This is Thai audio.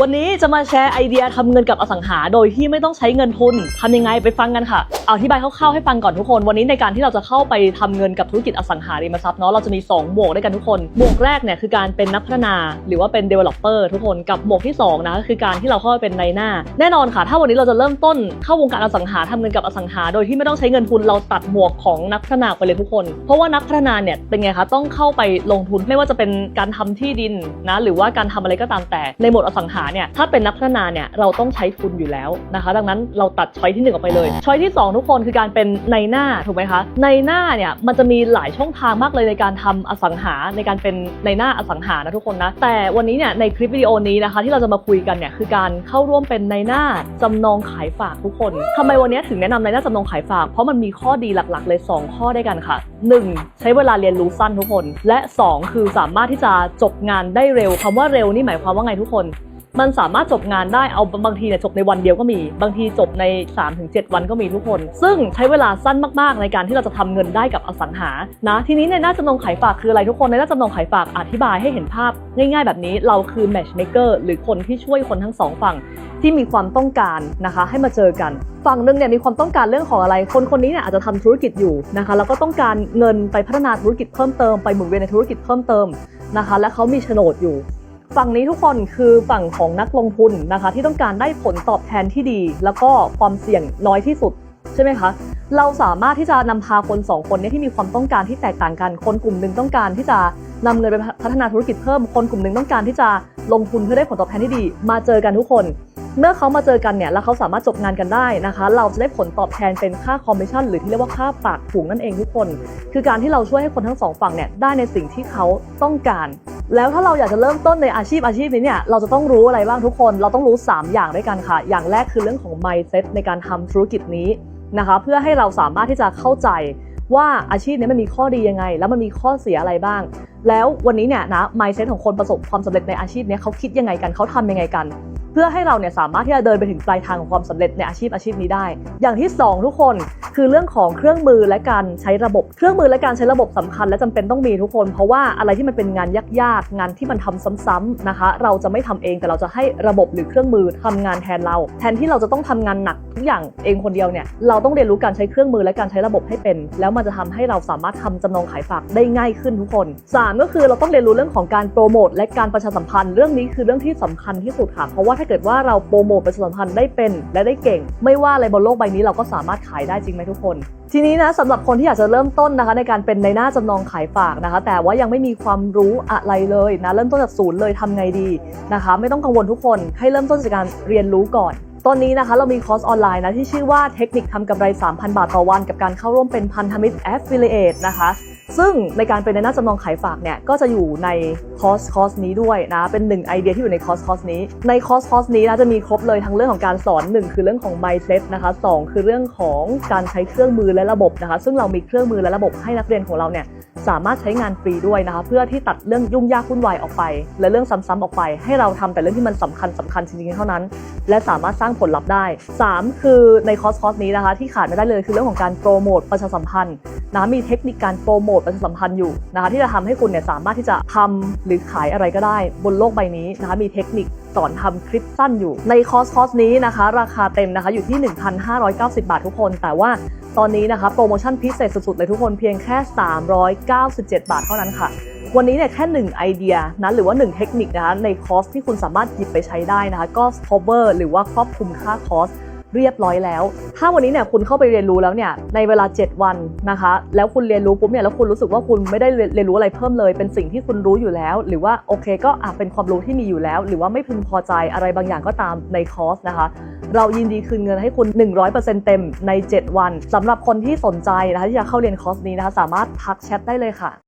วันนี้จะมาแชร์ไอเดียทำเงินกับอสังหาโดยที่ไม่ต้องใช้เงินทุนทำยังไงไปฟังกันค่ะเอาอธิบายคร่าวๆให้ฟังก่อนทุกคน วันนี้ในการที่เราจะเข้าไปทำเงินกับธุรกิจอสังหาริมทรัพย์เนาะเราจะมี 2 หมวกด้วยกันทุกคนหมวกแรกเนี่ยคือการเป็นนักพัฒนา หรือว่าเป็น developer ทุกคนกับหมวกที่สองนะก็คือการที่เราเข้าไปเป็นในหน้า แน่นอนค่ะ ถ้าวันนี้เราจะเริ่มต้นเข้าวงการอสังหาทำเงินกับอสังหา โดยที่ไม่ต้องใช้เงินทุนเราตัดหมวกของนักพัฒนาไปเลยทุกคน เพราะว่านักพัฒนาเนี่ยเป็นไงคะต้องเข้าไปลงทุนไม่ว่าจะเป็นการทำที่ดินนะหรือว่าการทำอะไรก็ตามแต่ในหมวดอสังหาเนี่ยถ้าเป็นนักพัฒนาเนี่ยเราต้องใช้ทุนอยู่แล้วนะคะ ดังนั้นเราตัดช้อยที่หนึ่งออกไปเลย ช้อยที่สองทุกคนคือการเป็นในหน้าถูกไหมคะในหน้าเนี่ยมันจะมีหลายช่องทางมากเลยในการทำอสังหาในการเป็นในหน้าอสังหานะทุกคนนะแต่วันนี้เนี่ยในคลิปวิดีโอนี้นะคะ ที่เราจะมาคุยกันเนี่ยคือการเข้าร่วมเป็นในหน้าจำนองขายฝากทุกคนทำไมวันนี้ถึงแนะนำในหน้าจำนองขายฝากเพราะมันมีข้อดีหลักๆ เลย 2 ข้อด้วยกันค่ะ 1. ใช้เวลาเรียนรู้สั้นทุกคน และ 2 คือสามารถที่จะจบงานได้เร็วคำว่าเร็วนี่หมายความว่าไงทุกคน มันสามารถจบงานได้เอาบางทีเนี่ยจบในวันเดียวก็มี บางทีจบใน 3-7 วันก็มีทุกคน ซึ่งใช้เวลาสั้นมากๆ ในการที่เราจะทำเงินได้กับอสังหานะทีนี้ในหน้าจำนองขายฝากคืออะไรทุกคนในหน้าจำนองขายฝากอธิบายให้เห็นภาพ ง่าย ๆ แบบนี้เราคือ matchmaker หรือคนที่ช่วยคนทั้งสองฝั่งที่มีความต้องการนะคะ ให้มาเจอกันฝั่งหนึ่งเนี่ยมีความต้องการเรื่องของอะไร คนคนนี้เนี่ยอาจจะทำธุรกิจอยู่นะคะ แล้วก็ต้องการเงินไปพัฒนาธุรกิจเพิ่มเติมไปหมุนเวียนในธุรกิจเพิ่มเติมนะคะ และเขามีโฉนดอยู่ ฝั่งนี้ทุกคนคือฝั่งของนักลงทุนนะคะ ที่ต้องการได้ผลตอบแทนที่ดี แล้วก็ความเสี่ยงน้อยที่สุดใช่ไหมคะเราสามารถที่จะนำพาคนสองคนเนี้ที่มีความต้องการที่แตกต่างกัน คนกลุ่มหนึ่งต้องการที่จะนำเงินไปพัฒนาธุรกิจเพิ่ม คนกลุ่มหนึ่งต้องการที่จะลงทุนเพื่อได้ผลตอบแทนที่ดี มาเจอกันทุกคน เมื่อเขามาเจอกันเนี่ยแล้วเขาสามารถจบงานกันได้นะคะ เราจะได้ผลตอบแทนเป็นค่าคอมมิชชั่นหรือที่เรียกว่าค่าปากถุงนั่นเองทุกคน คือการที่เราช่วยให้คนทั้งสองฝั่งเนี่ยได้ในสิ่งที่เขาต้องการ แล้วถ้าเราอยากจะเริ่มต้นในอาชีพอาชีพนี้เนี่ยเราจะต้องรู้อะไรบ้างทุกคน เราต้องรู้ 3 อย่างด้วยกันค่ะ อย่างแรกคือเรื่องของ mindset ในการทำธุรกิจนี้นะคะเพื่อให้เราสามารถที่จะเข้าใจว่าอาชีพนี้มันมีข้อดียังไง แล้วมันมีข้อเสียอะไรบ้าง แล้ววันนี้เนี่ยนะ mindset ของคนประสบความสำเร็จในอาชีพนี้เขาคิดยังไงกันเขาทำยังไงกัน พื่อให้เราเนี่ยสามารถที่จะเดินไปถึงปลายทางของความสำเร็จในอาชีพอาชีพนี้ได้ อย่างที่ 2 ทุกคนคือเรื่องของเครื่องมือและการใช้ระบบ เครื่องมือและการใช้ระบบสำคัญ และจำเป็นต้องมีทุกคน เพราะว่าอะไรที่มันเป็นงานยากๆ งานที่มันทำซ้ำๆนะคะ เราจะไม่ทำเองแต่เราจะให้ระบบหรือเครื่องมือทำงานแทนเรา แทนที่เราจะต้องทำงานหนักทุกอย่างเองคนเดียวเนี่ยเราต้องเรียนรู้การใช้เครื่องมือและการใช้ระบบให้เป็น แล้วมันจะทำให้เราสามารถทำจำนองขายฝากได้ง่ายขึ้นทุกคนสามก็คือเราต้องเรียนรู้เรื่องของการโปรโมทและการประชาสัมพันธ์เรื่องนี้คือเรื่องที่สำคัญที่สุดค่ะเพราะว่าถ้าเกิดว่าเราโปรโมทประชาสัมพันธ์ได้เป็น และได้เก่ง ไม่ว่าอะไรบนโลกใบนี้เราก็สามารถขายได้จริงไหมทุกคน ทีนี้นะสำหรับคนที่อยากจะเริ่มต้นนะคะ ในการเป็นในหน้าจำนองขายฝากนะคะ แต่ว่ายังไม่มีความรู้อะไรเลยนะเริ่มต้นจากศูนย์เลยทำไงดีนะคะ ไม่ต้องกังวลทุกคนให้เริ่มต้นจากการเรียนรู้ก่อนตอนนี้นะคะเรามีคอร์สออนไลน์นะที่ชื่อว่าเทคนิคทำกำไร 3,000 บาทต่อวัน กับการเข้าร่วมเป็นพันธมิตร Affiliate นะคะ ซึ่งในการเป็นในหน้าจำนองขายฝากเนี่ยก็จะอยู่ในคอสคอสนี้ด้วยนะเป็นหนึ่งไอเดียที่อยู่ในคอสคอสนี้ ในคอสคอสนี้นะจะมีครบเลยทั้งเรื่องของการสอน 1 คือเรื่องของ mindset นะคะ2คือเรื่องของการใช้เครื่องมือและระบบนะคะ ซึ่งเรามีเครื่องมือและระบบให้นักเรียนของเราเนี่ยสามารถใช้งานฟรีด้วยนะคะ เพื่อที่ตัดเรื่องยุ่งยากวุ่นวายออกไป และเรื่องซ้ำๆออกไป ให้เราทำแต่เรื่องที่มันสำคัญสำคัญจริงๆเท่านั้น และสามารถสร้างผลลัพธ์ได้ 3 คือในคอสคอสนี้นะคะ ที่ขาดไม่ได้เลยคือเรื่องของการโปรโมทประชาสัมพันธ์ นะมีเทคนิคการโปรโมทประชาสัมพันธ์อยู่นะคะที่จะทำให้คุณเนี่ยสามารถที่จะทำหรือขายอะไรก็ได้ บนโลกใบนี้นะคะมีเทคนิคสอนทำคลิปสั้นอยู่ ในคอร์สคอร์สนี้นะคะ ราคาเต็มนะคะอยู่ที่ 1,590 บาททุกคน แต่ว่าตอนนี้นะคะโปรโมชั่นพิเศษสุดๆเลยทุกคนเพียงแค่ 397 บาทเท่านั้นค่ะวันนี้เนี่ยแค่หนึ่งไอเดียนะหรือว่าหนึ่งเทคนิคนะคะในคอร์สที่คุณสามารถหยิบไปใช้ได้นะคะก็ cover หรือว่าครอบคลุมค่าคอร์ส เรียบร้อยแล้ว ถ้าวันนี้เนี่ยคุณเข้าไปเรียนรู้แล้วเนี่ยในเวลา 7 วันนะคะ แล้วคุณเรียนรู้ปุ๊บเนี่ยแล้วคุณรู้สึกว่าคุณไม่ได้เรียนรู้อะไรเพิ่มเลย เป็นสิ่งที่คุณรู้อยู่แล้ว หรือว่าโอเคก็อาจเป็นความรู้ที่มีอยู่แล้ว หรือว่าไม่พึงพอใจอะไรบางอย่างก็ตามในคอร์สนะคะ เรายินดีคืนเงินให้คุณ 100%เต็มใน 7 วันสำหรับคนที่สนใจนะคะที่จะเข้าเรียนคอร์สนี้นะคะสามารถทักแชทได้เลยค่ะ